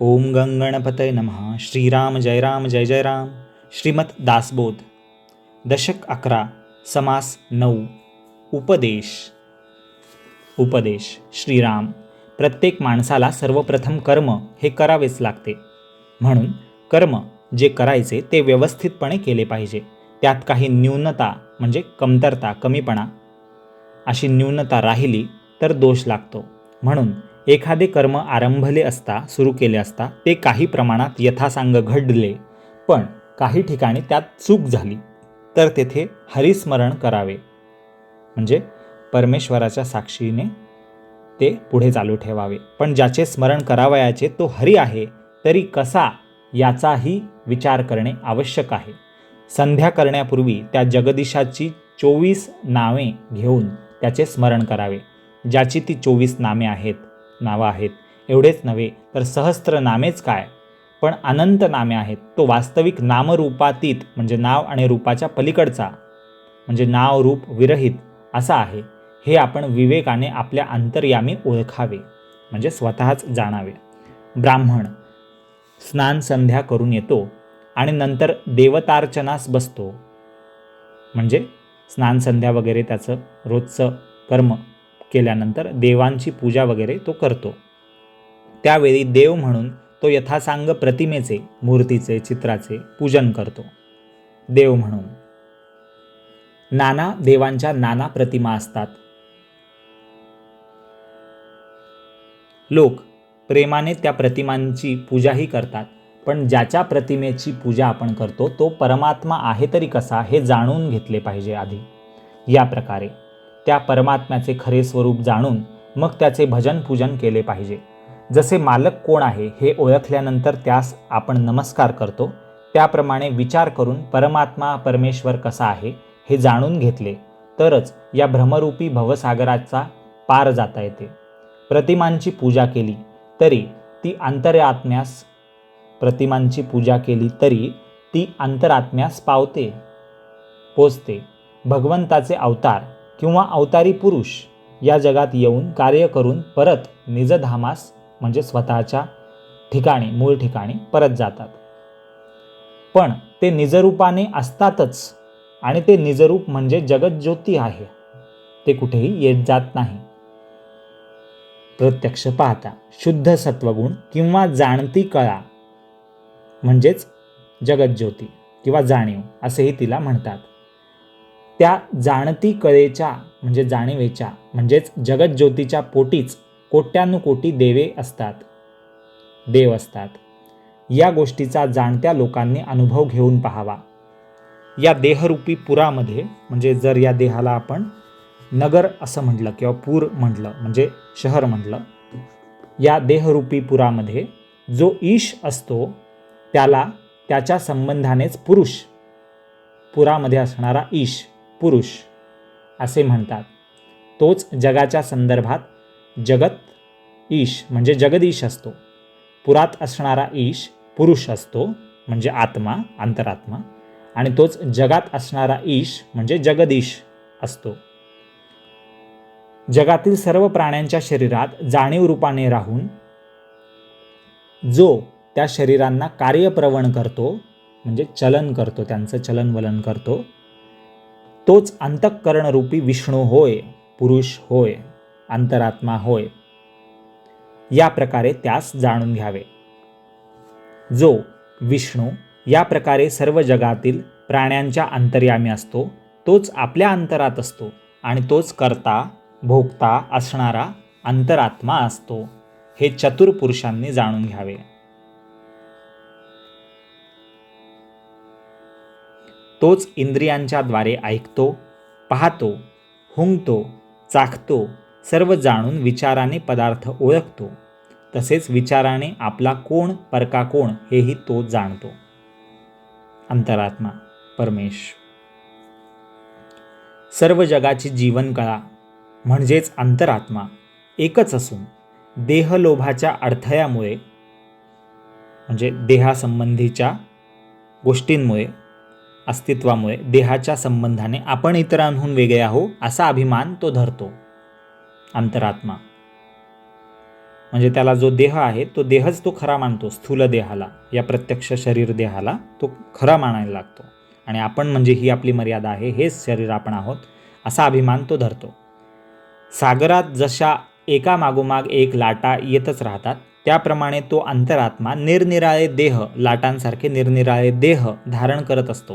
ओम गंगणपतय नमः। श्रीराम जय राम जय जय राम। श्रीमत दासबोध। दशक अकरा समास नऊ। उपदेश। उपदेश। श्रीराम। प्रत्येक माणसाला सर्वप्रथम कर्म हे करावेच लागते. म्हणून कर्म जे करायचे ते व्यवस्थितपणे केले पाहिजे. त्यात काही न्यूनता म्हणजे कमतरता कमीपणा. अशी न्यूनता राहिली तर दोष लागतो. म्हणून एखादे कर्म आरंभले असता सुरू केले असता ते काही प्रमाणात यथासांग घडले पण काही ठिकाणी त्यात चूक झाली. तर तेथे हरिस्मरण करावे. म्हणजे परमेश्वराच्या साक्षीने ते पुढे चालू ठेवावे. पण ज्याचे स्मरण करावयाचे तो हरी आहे तरी कसा याचाही विचार करणे आवश्यक आहे. संध्या करण्यापूर्वी त्या जगदीशाची चोवीस नावे घेऊन त्याचे स्मरण करावे. ज्याची ती चोवीस नामे आहेत नावं आहेत. एवढेच नव्हे तर सहस्त्र नामेच काय? पण अनंत नामे आहेत. तो वास्तविक नामरूपातीत म्हणजे नाव आणि रूपाच्या पलीकडचा म्हणजे नाव रूप विरहित असा आहे. हे आपण विवेकाने आपल्या अंतर्यामी ओळखावे म्हणजे स्वतःच जाणावे. ब्राह्मण स्नान संध्या करून येतो आणि नंतर देवतार्चनास बसतो. म्हणजे स्नान संध्या वगैरे त्याचं रोजचं कर्म. केल्यानंतर देवांची पूजा वगैरे तो करतो. त्यावेळी देव म्हणून तो यथासांग प्रतिमेचे मूर्तीचे चित्राचे पूजन करतो. देव म्हणून. नाना देवांच्या नाना प्रतिमा असतात. लोक प्रेमाने त्या प्रतिमांची पूजाही करतात पण ज्याच्या प्रतिमेची पूजा आपण करतो तो परमात्मा आहे तरी कसा हे जाणून घेतले पाहिजे आधी. या प्रकारे. त्या परमात्म्याचे खरे स्वरूप जाणून मग त्याचे भजन पूजन केले पाहिजे. जसे मालक कोण आहे हे ओळखल्यानंतर त्यास आपण नमस्कार करतो त्याप्रमाणे विचार करून परमात्मा परमेश्वर कसा आहे हे जाणून घेतले तरच या भ्रमरूपी भवसागराचा पार जाता येते. प्रतिमांची पूजा केली तरी ती अंतरात्म्यास प्रतिमांची पूजा केली तरी ती अंतरात्म्यास पावते पोचते भगवंताचे अवतार किंवा अवतारी पुरुष या जगात येऊन कार्य करून परत निजधामास म्हणजे स्वतःच्या ठिकाणी मूळ ठिकाणी परत जातात. पण ते निजरूपाने असतातच आणि ते निजरूप म्हणजे जगज्योती आहे. ते कुठेही येत जात नाही. प्रत्यक्ष पाहता शुद्ध सत्वगुण किंवा जाणती कळा म्हणजेच जगज्योती किंवा जाणीव असेही तिला म्हणतात. त्या जाणती कळेच्या म्हणजे जाणीवेच्या म्हणजेच जगज्योतीच्या पोटीच कोट्यानुकोटी देवे असतात. देव असतात. या गोष्टीचा जाणत्या लोकांनी अनुभव घेऊन पाहावा. या देहरूपी पुरामध्ये म्हणजे जर या देहाला आपण नगर असं म्हटलं किंवा पूर म्हटलं म्हणजे शहर म्हटलं या देहरूपी पुरामध्ये जो ईश असतो त्याला त्याच्या संबंधानेच पुरुष पुरामध्ये असणारा ईश पुरुष असे म्हणतात. तोच जगाच्या संदर्भात जगत ईश म्हणजे जगदीश असतो. पुरात असणारा ईश पुरुष असतो म्हणजे आत्मा अंतरात्मा. आणि तोच जगात असणारा ईश म्हणजे जगदीश असतो. जगातील सर्व प्राण्यांच्या शरीरात जाणीव रूपाने राहून जो त्या शरीरांना कार्यप्रवण करतो म्हणजे चलन करतो त्यांचं चलनवलन करतो तोच अंतःकरणरूपी विष्णू होय पुरुष होय अंतरात्मा होय. या प्रकारे त्यास जाणून घ्यावे. जो विष्णू या प्रकारे सर्व जगातील प्राण्यांच्या अंतर्यामी असतो तोच आपल्या अंतरात असतो आणि तोच करता भोगता असणारा अंतरात्मा असतो हे चतुर पुरुषांनी जाणून घ्यावे. तोच इंद्रियांच्या द्वारे ऐकतो पाहतो हुंगतो चाखतो सर्व जाणून विचाराने पदार्थ ओळखतो. तसेच विचाराने आपला कोण परका कोण हेही तो जाणतो. अंतरात्मा परमेश. सर्व जगाची जीवनकळा म्हणजेच अंतरात्मा एकच असून देहलोभाच्या अडथळ्यामुळे म्हणजे देहासंबंधीच्या गोष्टींमुळे अस्तित्वामुळे देहाच्या संबंधाने आपण इतरांहून वेगळे आहो असा अभिमान तो धरतो. अंतरात्मा. म्हणजे त्याला जो देह आहे तो देहच तो खरा मानतो स्थूल देहाला. या प्रत्यक्ष शरीर देहाला तो खरा मानायला लागतो. आणि आपण म्हणजे ही आपली मर्यादा आहे हेच शरीर आपण आहोत असा अभिमान तो धरतो. सागरात जशा एका मागोमाग एक लाटा येतच राहतात त्याप्रमाणे तो अंतरात्मा निरनिराळे देह लाटांसारखे निरनिराळे देह धारण करत असतो.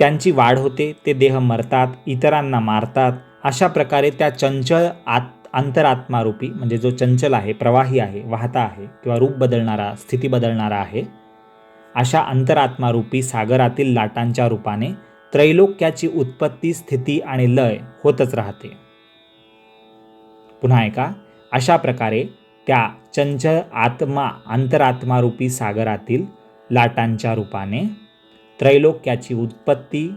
त्यांची वाढ होते ते देह मरतात इतरांना मारतात. अशा प्रकारे त्या चंचल आत अंतरात्मारूपी म्हणजे जो चंचल आहे प्रवाही आहे वाहता आहे किंवा रूप बदलणारा स्थिती बदलणारा आहे अशा अंतरात्मारूपी सागरातील लाटांच्या रूपाने त्रैलोक्याची उत्पत्ती स्थिती आणि लय होतच राहते. पुन्हा एका अशा प्रकारे त्या चंचल आत्मा अंतरात्मारूपी सागरातील लाटांच्या रूपाने त्रैलोक्याची उत्पत्ती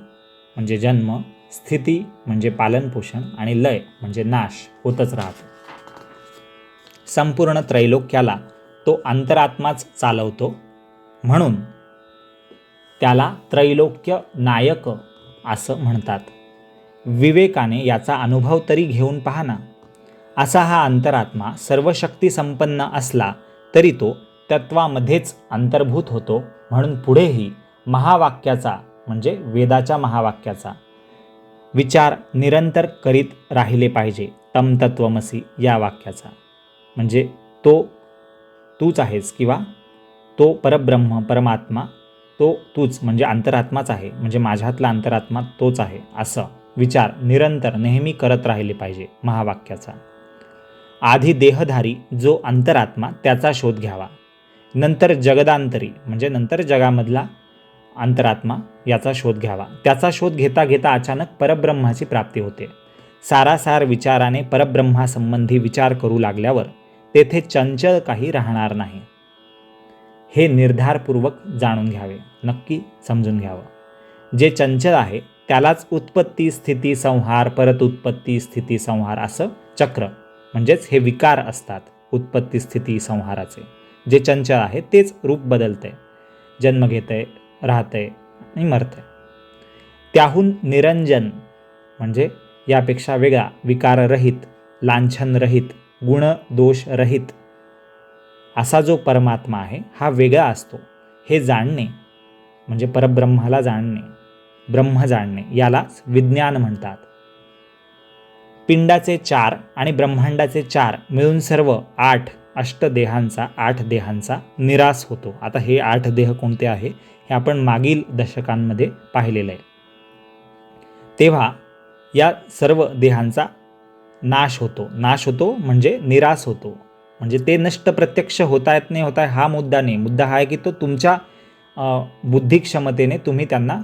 म्हणजे जन्म स्थिती म्हणजे पालनपोषण आणि लय म्हणजे नाश होतच राहतो. संपूर्ण त्रैलोक्याला तो अंतरात्माच चालवतो. म्हणून त्याला त्रैलोक्य नायक असं म्हणतात. विवेकाने याचा अनुभव तरी घेऊन पहा ना. असा हा अंतरात्मा सर्व शक्ती संपन्न असला तरी तो तत्वामध्येच अंतर्भूत होतो म्हणून पुढेही महावाक्याचा म्हणजे वेदाच्या महावाक्याचा विचार निरंतर करीत राहिले पाहिजे तमतत्वमसी या वाक्याचा. म्हणजे तो तूच आहेस किंवा तो परब्रह्म परमात्मा तो तूच म्हणजे अंतरात्माच आहे म्हणजे माझ्यातला अंतरात्मा तोच आहे असं विचार निरंतर नेहमी करत राहिले पाहिजे महावाक्याचा. आधी देहधारी जो अंतरात्मा त्याचा शोध घ्यावा. नंतर जगदांतरी म्हणजे नंतर जगामधला अंतरात्मा याचा शोध घ्यावा. त्याचा शोध घेता घेता अचानक परब्रह्माची प्राप्ती होते. सारासार विचाराने परब्रह्मासंबंधी विचार करू लागल्यावर तेथे चंचल काही राहणार नाही. हे निर्धारपूर्वक जाणून घ्यावे. नक्की समजून घ्यावं. जे चंचल आहे त्यालाच उत्पत्ती स्थिती संहार परत उत्पत्ती स्थिती संहार असं चक्र म्हणजेच हे विकार असतात उत्पत्ती स्थिती संहाराचे. जे चंचल आहे तेच रूप बदलते. जन्म घेते राहते आणि मरते. त्याहून निरंजन म्हणजे यापेक्षा वेगळा विकाररहित लांछनरहित गुण दोषरहित असा जो परमात्मा आहे हा वेगळा असतो. हे जाणणे म्हणजे परब्रह्माला जाणणे ब्रह्म जाणणे यालाच विज्ञान म्हणतात. पिंडाचे चार आणि ब्रह्मांडाचे चार मिळून सर्व आठ अष्टदेहांचा आठ देहांचा निराश होतो. आता हे आठ देह कोणते आहे? हे आपण मागील दशकांमध्ये पाहिलेलं आहे. तेव्हा या सर्व देहांचा नाश होतो. नाश होतो म्हणजे निराश होतो. म्हणजे ते नष्ट प्रत्यक्ष होता येत नाही होता हा मुद्दा नाही. मुद्दा हा आहे की तो तुमच्या बुद्धिक्षमतेने तुम्ही त्यांना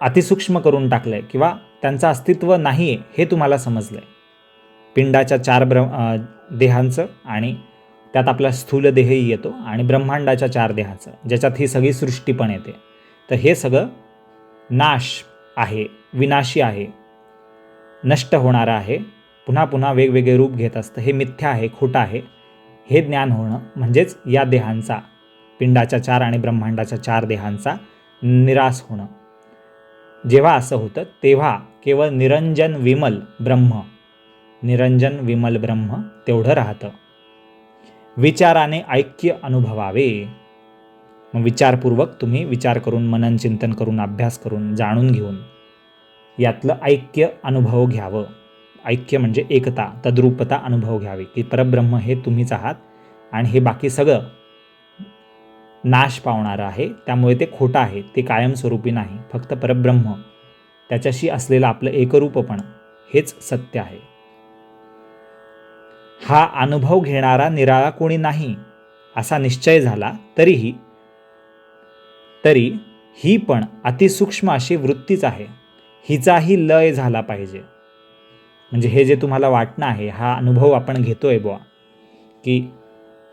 अतिसूक्ष्म करून टाकलं आहे किंवा त्यांचं अस्तित्व नाही आहे हे तुम्हाला समजलं आहे पिंडाच्या चार ब्र देहांचं आणि त्यात आपला स्थूल देहही येतो आणि ब्रह्मांडाच्या चार देहाचं ज्याच्यात ही सगळी सृष्टी पण येते. तर हे सगळं नाश आहे विनाशी आहे नष्ट होणारं आहे पुन्हा पुन्हा वेगवेगळे रूप घेत असतं हे मिथ्या आहे खोटं आहे हे ज्ञान होणं म्हणजेच या देहांचा पिंडाच्या चार आणि ब्रह्मांडाच्या चार देहांचा निराश होणं. जेव्हा असं होतं तेव्हा केवळ निरंजन विमल ब्रह्म निरंजन विमल ब्रह्म तेवढं राहतं. विचाराने ऐक्य अनुभवावे. मग विचारपूर्वक तुम्ही विचार करून मनन चिंतन करून अभ्यास करून जाणून घेऊन यातलं ऐक्य अनुभव घ्यावं. ऐक्य म्हणजे एकता तद्रूपता अनुभव घ्यावी की परब्रह्म हे तुम्हीच आहात आणि हे बाकी सगळं नाश पावणारं आहे. त्यामुळे ते खोटं आहे ते कायमस्वरूपी नाही फक्त परब्रह्म. त्याच्याशी असलेलं आपलं एकरूपपण हेच सत्य आहे. हा अनुभव घेणारा निराळा कोणी नाही असा निश्चय झाला तरीही तरी ही पण अतिसूक्ष्म अशी वृत्तीच आहे. हिचाही लय झाला पाहिजे. म्हणजे हे जे तुम्हाला वाटणं आहे हा अनुभव आपण घेतो आहे बुवा की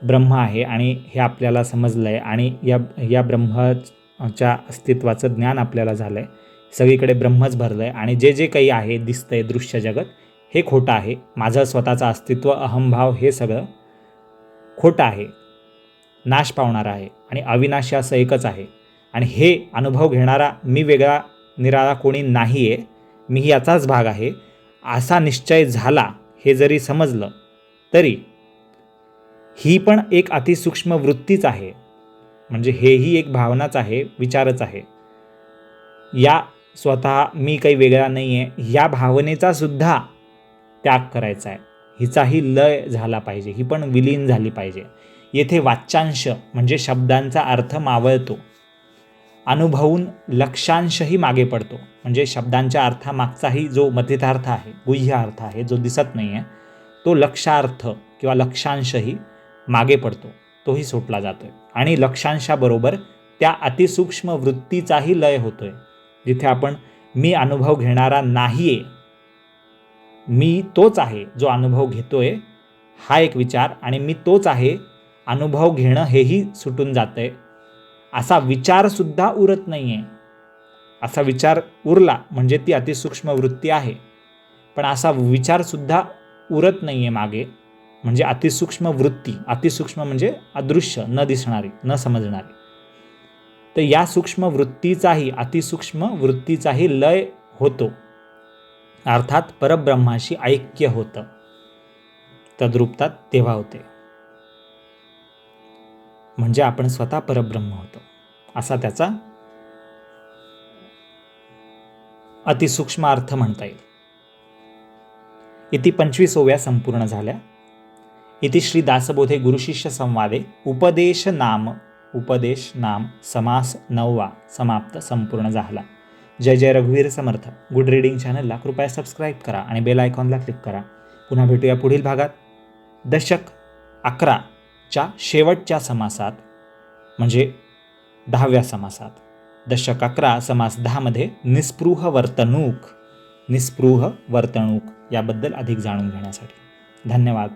ब्रह्म आहे आणि हे आपल्याला समजलं आहे आणि या या ब्रह्माच्या अस्तित्वाचं ज्ञान आपल्याला झालं आहे सगळीकडे ब्रह्मच भरलं आहे आणि जे जे काही आहे दिसतंय दृश्य जगत हे खोटं आहे. माझं स्वतःचं अस्तित्व अहमभाव हे सगळं खोटं आहे. नाश पावणारं आहे आणि अविनाशी असं एकच आहे. आणि हे अनुभव घेणारा मी वेगळा निराळा कोणी नाही आहे मी याचाच भाग आहे. असा निश्चय झाला हे जरी समजलं तरी. ही पण एक अतिसूक्ष्म वृत्तीच आहे. म्हणजे हेही एक भावनाच आहे विचारच आहे. या स्वतः मी काही वेगळा नाही आहे ह्या भावनेचा सुद्धा त्याग करायचा आहे. हिचाही लय झाला पाहिजे. ही पण विलीन झाली पाहिजे. येथे वाच्यांश म्हणजे शब्दांचा अर्थ मावळतो. अनुभवून लक्षांशही मागे पडतो. म्हणजे शब्दांच्या अर्थामागचाही जो मथितार्थ आहे गुह्य अर्थ आहे जो दिसत नाही आहे तो लक्षार्थ किंवा लक्षांशही मागे पडतो. तोही सुटला जातोय. आणि लक्षांशाबरोबर त्या अतिसूक्ष्म वृत्तीचाही लय होतोय. जिथे आपण मी अनुभव घेणारा नाही आहे मी तोच आहे जो अनुभव घेतोय हा एक विचार आणि मी तोच आहे अनुभव घेणं हेही सुटून जातं आहे असा विचारसुद्धा उरत नाही आहे असा विचार उरला म्हणजे ती अतिसूक्ष्म वृत्ती आहे. पण असा विचारसुद्धा उरत नाही आहे मागे म्हणजे अतिसूक्ष्म वृत्ती. अतिसूक्ष्म म्हणजे अदृश्य न दिसणारी न समजणारी. तर या सूक्ष्म वृत्तीचाही अतिसूक्ष्म वृत्तीचाही लय होतो. अर्थात परब्रह्माशी ऐक्य होतं. तद्रूपतात तेव्हा होते. म्हणजे आपण स्वतः परब्रह्म होतो. असा त्याचा अतिसूक्ष्म अर्थ म्हणता येईल. इति पंचवीसोव्या संपूर्ण झाल्या. इति श्री दासबोधे गुरुशिष्य संवादे उपदेश नाम उपदेश नाम समास नववा समाप्त संपूर्ण झाला. जय जय रघुवीर समर्थ. गुड रीडिंग चॅनलला कृपया सबस्क्राईब करा आणि बेल आयकॉनला क्लिक करा. पुन्हा भेटूया पुढील भागात. दशक अकराच्या शेवटच्या समासात म्हणजे दहाव्या समासात. दशक अकरा समास दहामध्ये निस्पृह वर्तणूक निस्पृह वर्तणूक याबद्दल अधिक जाणून घेण्यासाठी. धन्यवाद.